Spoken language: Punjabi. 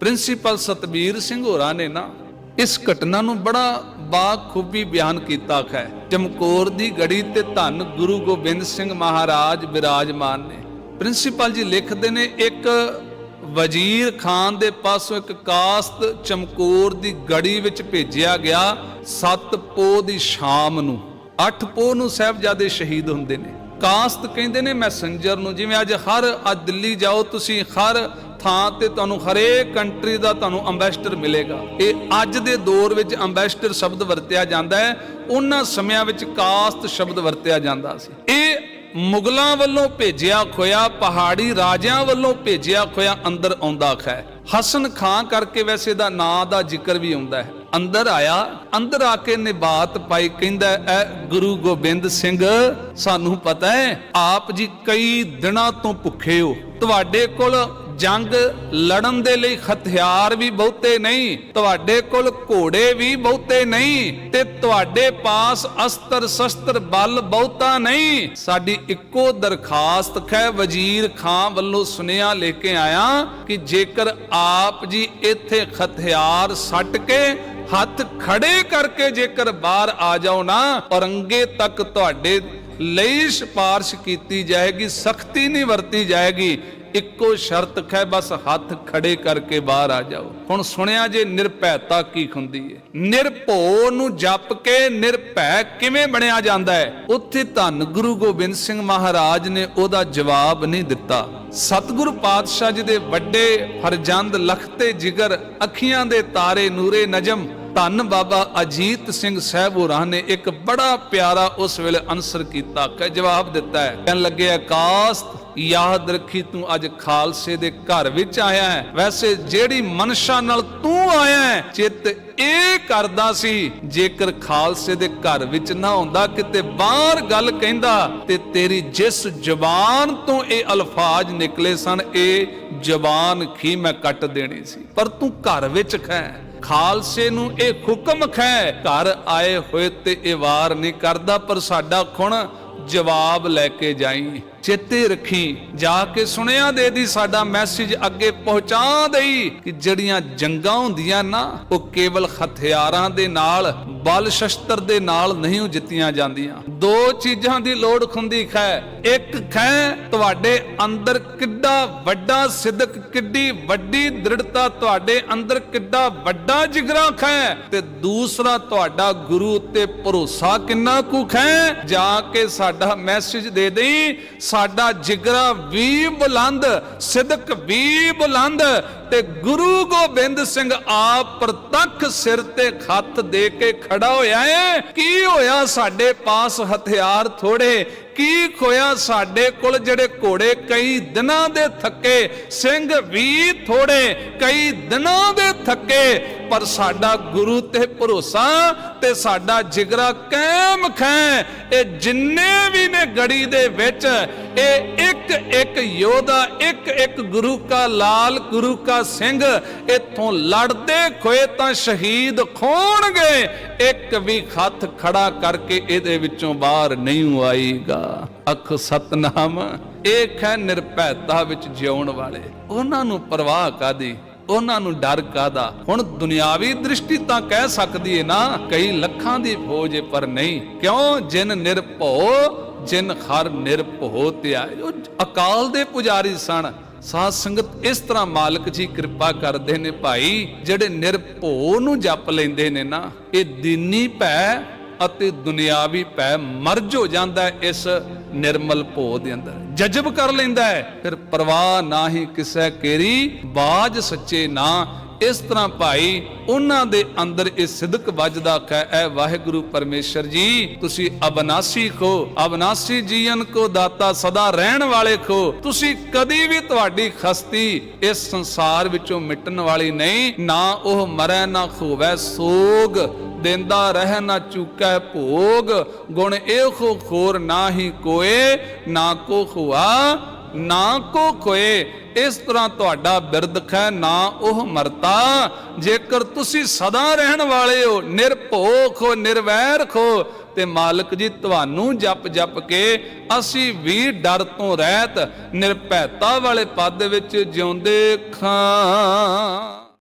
ਪ੍ਰਿੰਸੀਪਲ ਸਤਬੀਰ ਸਿੰਘ ਹੋਰਾਂ ਨੇ ਨਾ ਇਸ ਘਟਨਾ ਨੂੰ ਬੜਾ ਬਾਖੂਬੀ ਬਿਆਨ ਕੀਤਾ ਹੈ। ਚਮਕੌਰ ਦੀ ਗੜੀ ਤੇ ਧੰਨ ਗੁਰੂ ਗੋਬਿੰਦ ਸਿੰਘ ਮਹਾਰਾਜ ਵਿਰਾਜਮਾਨ ਨੇ। ਪ੍ਰਿੰਸੀਪਲ ਜੀ ਲਿਖਦੇ ਨੇ, ਇੱਕ ਵਜ਼ੀਰ ਖਾਨ ਦੇ ਪਾਸੋਂ ਇੱਕ ਕਾਸਤ ਚਮਕੌਰ ਦੀ ਗੜੀ ਵਿੱਚ ਭੇਜਿਆ ਗਿਆ 7 ਪੋਹ ਦੀ ਸ਼ਾਮ ਨੂੰ। 8 ਪੋਹ ਨੂੰ ਸਾਹਿਬਜ਼ਾਦੇ ਸ਼ਹੀਦ ਹੁੰਦੇ ਨੇ। ਕਾਸਤ ਕਹਿੰਦੇ ਨੇ ਮੈਸੇਂਜਰ ਨੂੰ, ਜਿਵੇਂ ਅੱਜ ਹਰ ਅੱਜ ਦਿੱਲੀ ਜਾਓ, ਤੁਸੀਂ ਹਰ ਥਾਂ ਤੇ ਤੁਹਾਨੂੰ ਹਰੇਕ ਕੰਟਰੀ ਦਾ ਤੁਹਾਨੂੰ ਅੰਬੈਸਡਰ ਮਿਲੇਗਾ। ਇਹ ਅੱਜ ਦੇ ਦੌਰ ਵਿੱਚ ਅੰਬੈਸਡਰ ਸ਼ਬਦ ਵਰਤਿਆ ਜਾਂਦਾ ਹੈ। ਉਹਨਾਂ ਸਮਿਆਂ ਵਿੱਚ ਕਾਸਤ ਸ਼ਬਦ ਵਰਤਿਆ ਜਾਂਦਾ ਸੀ। ਇਹ ਮੁਗਲਾਂ ਵੱਲੋਂ ਭੇਜਿਆ ਖੋਇਆ, ਪਹਾੜੀ ਰਾਜਿਆਂ ਵੱਲੋਂ ਭੇਜਿਆ ਖੋਇਆ ਅੰਦਰ ਆਉਂਦਾ ਹੈ ਹਸਨ ਖਾਂ ਕਰਕੇ ਵੈਸੇ ਦਾ ਨਾਂ ਦਾ ਜ਼ਿਕਰ ਵੀ ਆਉਂਦਾ ਹੈ। ਅੰਦਰ ਆਇਆ, ਅੰਦਰ ਆ ਕੇ ਨਿਬਾਤ ਪਾਈ ਕਹਿੰਦਾ ਐ ਗੁਰੂ ਗੋਬਿੰਦ ਸਿੰਘ, ਸਾਨੂੰ ਪਤਾ ਹੈ, ਆਪ ਜੀ ਕਈ ਦਿਨਾਂ ਤੋਂ ਭੁੱਖੇ ਹੋ। ਤੁਹਾਡੇ ਕੋਲ ਜੰਗ ਲੜਨ ਦੇ ਲਈ ਹਥਿਆਰ ਵੀ ਬਹੁਤੇ ਨਹੀਂ, ਤੁਹਾਡੇ ਕੋਲ ਘੋੜੇ ਵੀ ਬਹੁਤੇ ਨਹੀਂ ਤੇ ਤੁਹਾਡੇ ਪਾਸ ਅਸਤਰ ਸ਼ਸਤਰ ਬਲ ਬਹੁਤਾ ਨਹੀਂ। ਸਾਡੀ ਇੱਕੋ ਦਰਖਾਸਤ ਹੈ ਵਜ਼ੀਰ ਖਾਨ ਵੱਲੋਂ ਸੁਨੇਹਾ ਲੈ ਕੇ ਆਇਆ ਕਿ ਜੇਕਰ ਆਪ ਜੀ ਇੱਥੇ ਹਥਿਆਰ ਸੱਟ ਕੇ ਹੱਥ ਖੜੇ ਕਰਕੇ ਜੇਕਰ ਬਾਹਰ ਆ ਜਾਓ ਨਾ, ਔਰੰਗੇ ਤੱਕ ਤੁਹਾਡੇ ਲਈ ਸਿਫਾਰਿਸ਼ ਕੀਤੀ ਜਾਏਗੀ, ਸਖਤੀ ਨਹੀਂ ਵਰਤੀ ਜਾਏਗੀ, ਇੱਕੋ ਸ਼ਰਤ ਹੈ ਬਸ ਹੱਥ ਖੜੇ ਕਰਕੇ ਬਾਹਰ ਆ ਜਾਓ। ਹੁਣ ਸੁਣਿਆ ਜੇ ਨਿਰਭੈਤਾ ਕੀ ਹੁੰਦੀ ਹੈ ਨਿਰਭਉ ਨੂੰ ਜਪ ਕੇ ਨਿਰਭੈ ਕਿਵੇਂ ਬਣਿਆ ਜਾਂਦਾ ਹੈ ਉੱਥੇ ਧੰਨ ਗੁਰੂ ਗੋਬਿੰਦ ਸਿੰਘ ਮਹਾਰਾਜ ਨੇ ਉਹਦਾ ਜਵਾਬ ਨਹੀਂ ਦਿੱਤਾ। ਸਤਿਗੁਰੂ ਪਾਤਸ਼ਾਹ ਜੀ ਦੇ ਵੱਡੇ ਫਰਜ਼ੰਦ ਲਖਤੇ ਜਿਗਰ, ਅੱਖੀਆਂ ਦੇ ਤਾਰੇ ਨੂਰੇ ਨਜਮ ਧੰਨ ਬਾਬਾ ਅਜੀਤ ਸਿੰਘ ਸਾਹਿਬ ਹੋਰਾਂ ਨੇ ਇੱਕ ਬੜਾ ਪਿਆਰਾ ਉਸ ਵੇਲੇ ਅਨਸਰ ਕੀਤਾ। ਕਿ ਜਵਾਬ ਦਿੱਤਾ ਹੈ। ਕਹਿਣ ਲੱਗੇ ਆਕਾਸ਼ਤ ਯਾਦ ਰੱਖੀ ਤੂੰ ਅੱਜ ਖਾਲਸੇ ਦੇ ਘਰ ਵਿੱਚ ਆਇਆ ਹੈ। ਵੈਸੇ ਜਿਹੜੀ ਮਨਸ਼ਾ ਨਾਲ ਤੂੰ ਆਇਆ ਹੈ, ਚਿੱਤ ਇਹ ਕਰਦਾ ਸੀ, ਜੇਕਰ ਖਾਲਸੇ ਦੇ ਘਰ ਵਿੱਚ ਨਾ ਹੁੰਦਾ, ਕਿਤੇ ਬਾਹਰ ਗੱਲ ਕਹਿੰਦਾ, ਤੇ ਤੇਰੀ ਜਿਸ ਜ਼ੁਬਾਨ ਤੋਂ ਇਹ ਅਲਫਾਜ਼ ਨਿਕਲੇ ਸਨ, ਇਹ ਜ਼ੁਬਾਨ ਖੀ ਮੈਂ ਕੱਟ ਦੇਣੀ ਸੀ। ਪਰ ਤੂੰ ਘਰ ਵਿੱਚ ਖੈ, ਖਾਲਸੇ ਨੂੰ ਇਹ ਹੁਕਮ ਖੈ, ਘਰ ਆਏ ਹੋਏ ਤੇ ਇਹ ਵਾਰ ਨਹੀਂ ਕਰਦਾ, ਪਰ ਸਾਡਾ ਖੁਣ ਜਵਾਬ ਲੈ ਕੇ ਜਾਈ। ਚੇਤੇ ਰੱਖੀ, ਜਾ ਕੇ ਸੁਣਿਆ ਦੇ ਦੀ ਸਾਡਾ ਮੈਸੇਜ ਅੱਗੇ ਪਹੁੰਚਾ ਦੇਈ, ਕਿ ਜਿਹੜੀਆਂ ਜੰਗਾਂ ਹੁੰਦੀਆਂ ਨਾ, ਉਹ ਕੇਵਲ ਹਥਿਆਰਾਂ ਦੇ ਨਾਲ, ਬਲ ਸ਼ਸਤਰ ਦੇ ਨਾਲ ਨਹੀਂ ਉਹ ਜਿੱਤੀਆਂ ਜਾਂਦੀਆਂ। ਦੋ ਚੀਜ਼ਾਂ ਦੀ ਲੋੜ ਹੁੰਦੀ ਹੈ ਇੱਕ ਹੈ ਤੁਹਾਡੇ ਅੰਦਰ ਕਿੱਡਾ ਵੱਡਾ ਸਿੱਧਕ ਕਿੱਡੀ ਵੱਡੀ ਦ੍ਰਿੜਤਾ ਤੁਹਾਡੇ ਅੰਦਰ ਕਿੱਡਾ ਵੱਡਾ ਜਿਗਰਾ ਹੈ ਤੇ ਦੂਸਰਾ ਤੁਹਾਡਾ ਗੁਰੂ ਉੱਤੇ ਭਰੋਸਾ ਕਿੰਨਾ ਕੁ ਖੈ, ਜਾ ਕੇ ਸਾਡਾ ਮੈਸੇਜ ਦੇ ਦੇਈ ਸਾਡਾ ਜਿਗਰਾ ਵੀ ਬੁਲੰਦ ਸਿੱਧਕ ਵੀ ਬੁਲੰਦ ਤੇ ਗੁਰੂ ਗੋਬਿੰਦ ਸਿੰਘ ਆਪ ਪ੍ਰਤੱਖ ਸਿਰ ਤੇ ਖੱਤ ਦੇ ਕੇ ਖੜਾ ਹੋਇਆ ਹੈ ਕੀ ਹੋਇਆ ਸਾਡੇ ਪਾਸ ਹਥਿਆਰ ਥੋੜੇ? ਕੀ ਖੋਇਆ ਸਾਡੇ ਕੋਲ ਜਿਹੜੇ ਘੋੜੇ? ਕਈ ਦਿਨਾਂ ਦੇ ਥੱਕੇ ਸਿੰਘ ਵੀ ਥੋੜੇ, ਕਈ ਦਿਨਾਂ ਦੇ ਥੱਕੇ, ਪਰ ਸਾਡਾ ਗੁਰੂ ਤੇ ਭਰੋਸਾ ਤੇ ਸਾਡਾ ਜਿਗਰਾ ਕਾਇਮ ਖੈ। ਇਹ ਜਿੰਨੇ ਵੀ ਨੇ ਗੜੀ ਦੇ ਵਿੱਚ, ਇਹ ਇੱਕ ਇੱਕ ਯੋਧਾ, ਇੱਕ ਇੱਕ ਗੁਰੂ ਕਾ ਲਾਲ, ਗੁਰੂ ਕਾ ਸਿੰਘ, ਇਥੋਂ ਲੜਦੇ ਖੋਏ ਤਾਂ ਸ਼ਹੀਦ ਖੋਣਗੇ। ਇੱਕ ਵੀ ਹੱਥ ਖੜਾ ਕਰਕੇ ਇਹਦੇ ਵਿੱਚੋਂ ਬਾਹਰ ਨਹੀਂ ਆਏਗਾ ਅਖ ਸਤਨਾਮ, ਇਹ ਹੈ ਨਿਰਭੈਤਾ ਵਿੱਚ ਜਿਉਣ ਵਾਲੇ। ਉਹਨਾਂ ਨੂੰ ਪਰਵਾਹ ਕਾਦੀ ਉਹਨਾਂ ਨੂੰ ਡਰ ਕਾਦਾ? ਹੁਣ ਦੁਨਿਆਵੀ ਦ੍ਰਿਸ਼ਟੀ ਤਾਂ ਕਹਿ ਸਕਦੀ ਏ ਨਾ, ਕਈ ਲੱਖਾਂ ਦੀ ਫੌਜ ਪਰ ਨਹੀਂ। ਕਿਉਂ? ਜਿਨ ਨਿਰਭਉ, ਜਿਨ ਹਰ ਨਿਰਭਉ ਧਿਆਏ ਉਹ ਅਕਾਲ ਦੇ ਪੁਜਾਰੀ ਸਨ। ਸਾਧ ਸੰਗਤ ਇਸ ਤਰ੍ਹਾਂ ਮਾਲਕ ਜੀ ਕਿਰਪਾ ਕਰਦੇ ਨੇ ਭਾਈ, ਜਿਹੜੇ ਨਿਰਭਉ ਨੂੰ ਜਪ ਲੈਂਦੇ ਨੇ ਨਾ, ਇਹ ਦੀਨੀ ਭੈ ਅਤੇ ਦੁਨਿਆਵੀ ਭੈ ਮਰਜ ਹੋ ਜਾਂਦਾ ਇਸ ਨਿਰਮਲ ਭੋ ਦੇ ਅੰਦਰ। ਜਜਬ ਕਰ ਲੈਂਦਾ ਹੈ, ਫਿਰ ਪਰਵਾਹ ਨਾ ਹੀ ਕਿਸੈ ਕੇਰੀ, ਬਾਜ ਸੱਚੇ ਨਾ ਇਸ ਤਰ੍ਹਾਂ ਭਾਈ, ਉਹਨਾਂ ਦੇ ਅੰਦਰ ਇਹ ਸਿਦਕ ਵੱਜਦਾ ਹੈ ਐ ਵਾਹਿਗੁਰੂ ਪਰਮੇਸ਼ਰ ਜੀ, ਤੁਸੀਂ ਅਬਨਾਸੀ ਖੋ, ਅਬਨਾਸੀ ਜੀਵਨ ਕੋ ਦਾਤਾ ਸਦਾ ਰਹਿਣ ਵਾਲੇ ਖੋ। ਤੁਸੀਂ ਕਦੀ ਵੀ ਤੁਹਾਡੀ ਖਸਤੀ ਇਸ ਸੰਸਾਰ ਵਿੱਚੋਂ ਮਿਟਣ ਵਾਲੀ ਨਹੀਂ, ਨਾ ਉਹ ਮਰੈ, ਨਾ ਖੋਵੈ ਸੋਗ। ਦਿੰਦਾ ਰਹਿ, ਨਾ ਚੁਕੈ ਭੋਗ। ਗੁਣ ਇਹੋ ਖੋਰ ਨਾ ਹੀ ਕੋਏ, ਨਾ ਕੋ ਖੁਆ ਨਾ ਕੋ ਕੋਏ ਇਸ ਤਰ੍ਹਾਂ ਤੁਹਾਡਾ ਬਿਰਦ ਹੈ ਨਾ ਉਹ ਮਰਤਾ। ਜੇਕਰ ਤੁਸੀਂ ਸਦਾ ਰਹਿਣ ਵਾਲੇ ਹੋ, ਨਿਰਭੋਖ ਹੋ, ਨਿਰਵੈਰ ਖੋ, ਤੇ ਮਾਲਕ ਜੀ ਤੁਹਾਨੂੰ ਜਪ ਜਪ ਕੇ ਅਸੀਂ ਵੀ ਡਰ ਤੋਂ ਰਹਿਤ, ਨਿਰਭੈਤਾ ਵਾਲੇ ਪਦ ਵਿੱਚ ਜਿਉਂਦੇ ਖਾਂ।